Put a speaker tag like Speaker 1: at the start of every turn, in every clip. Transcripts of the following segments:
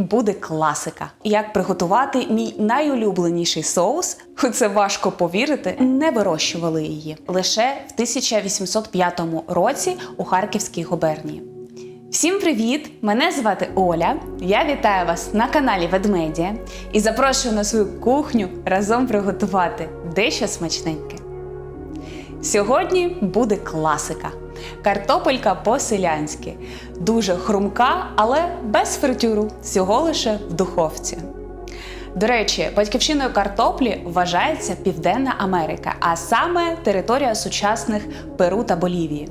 Speaker 1: буде класика. Як приготувати мій найулюбленіший соус? Це важко повірити, не вирощували її лише в 1805 році у Харківській губернії. Всім привіт! Мене звати Оля. Я вітаю вас на каналі Ведмедія і запрошую на свою кухню разом приготувати дещо смачненьке. Сьогодні буде класика. Картопелька по-селянськи. Дуже хрумка, але без фритюру, всього лише в духовці. До речі, батьківщиною картоплі вважається Південна Америка, а саме територія сучасних Перу та Болівії.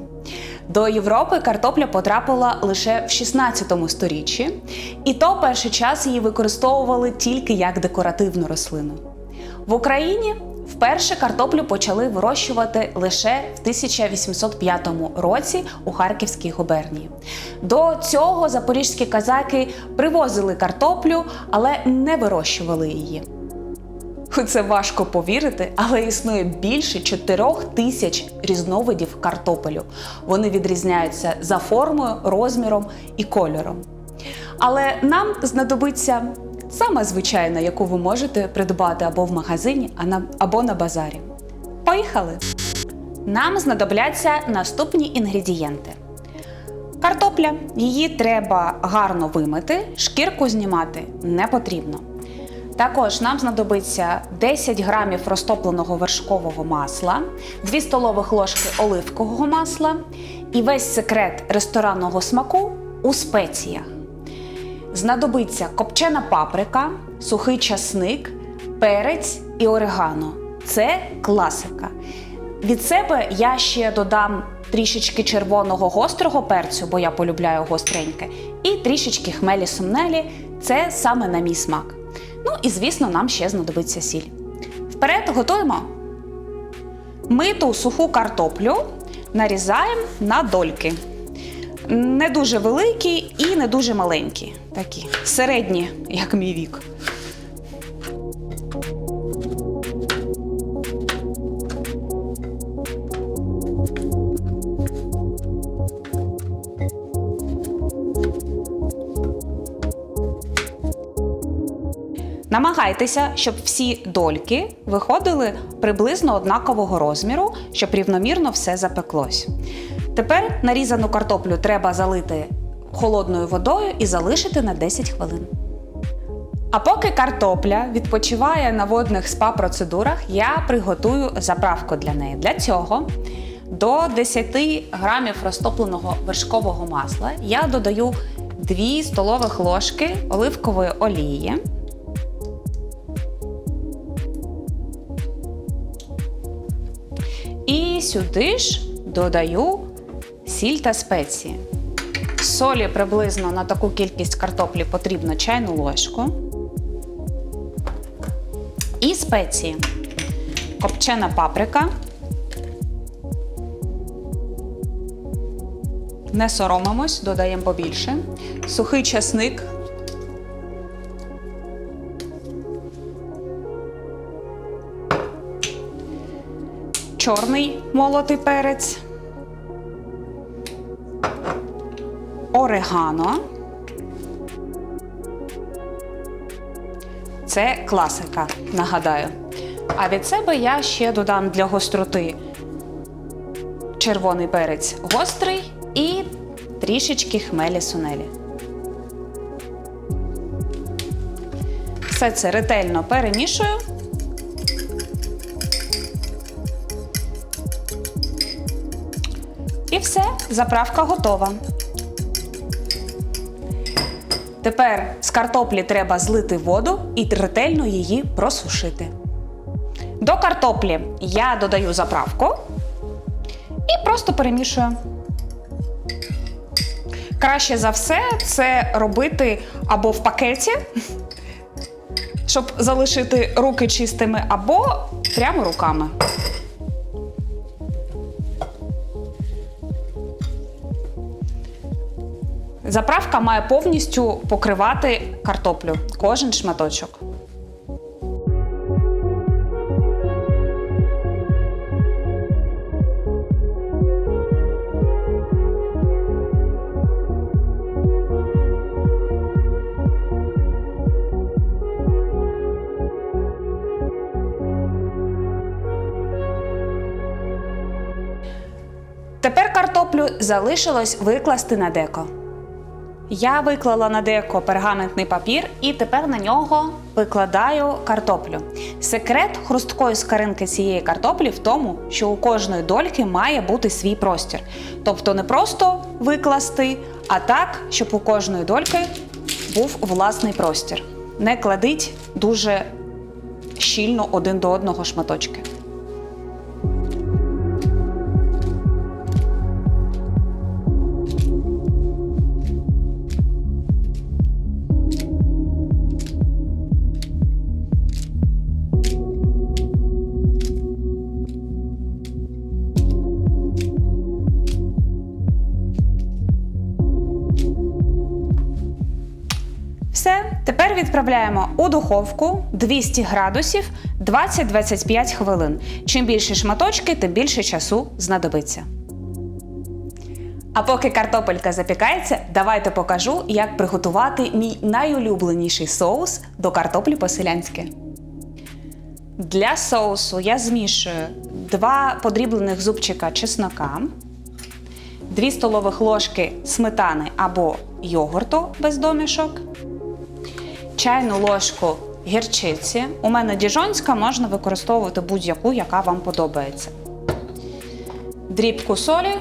Speaker 1: До Європи картопля потрапила лише в 16 сторіччі, і то перший час її використовували тільки як декоративну рослину. В Україні вперше картоплю почали вирощувати лише в 1805 році у Харківській губернії. До цього запорізькі казаки привозили картоплю, але не вирощували її. Це важко повірити, але існує більше 4 тисяч різновидів картопелю. Вони відрізняються за формою, розміром і кольором. Але нам знадобиться сама звичайна, яку ви можете придбати або в магазині, або на базарі. Поїхали! Нам знадобляться наступні інгредієнти. Картопля. Її треба гарно вимити, шкірку знімати не потрібно. Також нам знадобиться 10 грамів розтопленого вершкового масла, 2 столових ложки оливкового масла і весь секрет ресторанного смаку у спеціях. Знадобиться копчена паприка, сухий часник, перець і орегано. Це класика. Від себе я ще додам трішечки червоного гострого перцю, бо я полюбляю гостреньке, і трішечки хмелі сумнелі це саме на мій смак. Ну і звісно, нам ще знадобиться сіль. Вперед готуємо. Миту суху картоплю нарізаємо на дольки. Не дуже великі і не дуже маленькі. Такі середні, як мій вік. Намагайтеся, щоб всі дольки виходили приблизно однакового розміру, щоб рівномірно все запеклось. Тепер нарізану картоплю треба залити холодною водою і залишити на 10 хвилин. А поки картопля відпочиває на водних спа-процедурах, я приготую заправку для неї. Для цього до 10 грамів розтопленого вершкового масла я додаю 2 столових ложки оливкової олії. І сюди ж додаю сіль та спеції. Солі приблизно на таку кількість картоплі потрібно чайну ложку. І спеції. Копчена паприка. Не соромимось, додаємо побільше. Сухий часник. Чорний молотий перець. Орегано. Це класика, нагадаю. А від себе я ще додам для гостроти червоний перець гострий і трішечки хмелі сунелі. Все це ретельно перемішую. І все, заправка готова. Тепер з картоплі треба злити воду і ретельно її просушити. До картоплі я додаю заправку і просто перемішую. Краще за все це робити або в пакеті, щоб залишити руки чистими, або прямо руками. Заправка має повністю покривати картоплю, кожен шматочок. Тепер картоплю залишилось викласти на деко. Я виклала на деко пергаментний папір і тепер на нього викладаю картоплю. Секрет хрусткої скаринки цієї картоплі в тому, що у кожної дольки має бути свій простір. Тобто не просто викласти, а так, щоб у кожної дольки був власний простір. Не кладіть дуже щільно один до одного шматочки. Відправляємо у духовку 200 градусів 20-25 хвилин. Чим більше шматочки, тим більше часу знадобиться. А поки картопелька запікається, давайте покажу, як приготувати мій найулюбленіший соус до картоплі по-селянськи. Для соусу я змішую 2 подріблених зубчика чеснока, 2 столових ложки сметани або йогурту без домішок, чайну ложку гірчиці. У мене діжонська, можна використовувати будь-яку, яка вам подобається. Дрібку солі,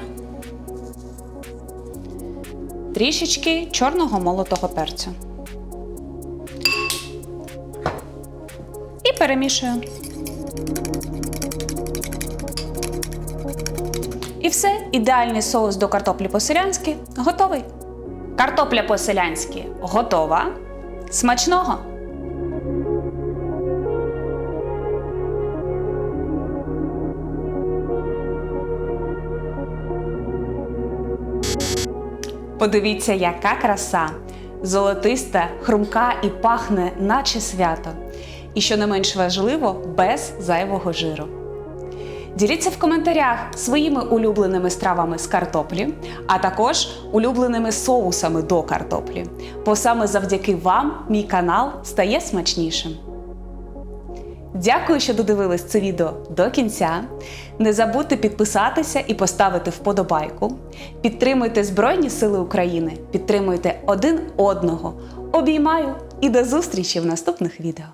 Speaker 1: трішечки чорного молотого перцю. І перемішую. І все, ідеальний соус до картоплі по-селянськи готовий. Картопля по-селянськи готова. Смачного! Подивіться, яка краса! Золотиста, хрумка і пахне, наче свято. І що не менш важливо, без зайвого жиру. Діліться в коментарях своїми улюбленими стравами з картоплі, а також улюбленими соусами до картоплі. Бо саме завдяки вам мій канал стає смачнішим. Дякую, що додивились це відео до кінця. Не забудьте підписатися і поставити вподобайку. Підтримуйте Збройні Сили України, підтримуйте один одного. Обіймаю і до зустрічі в наступних відео.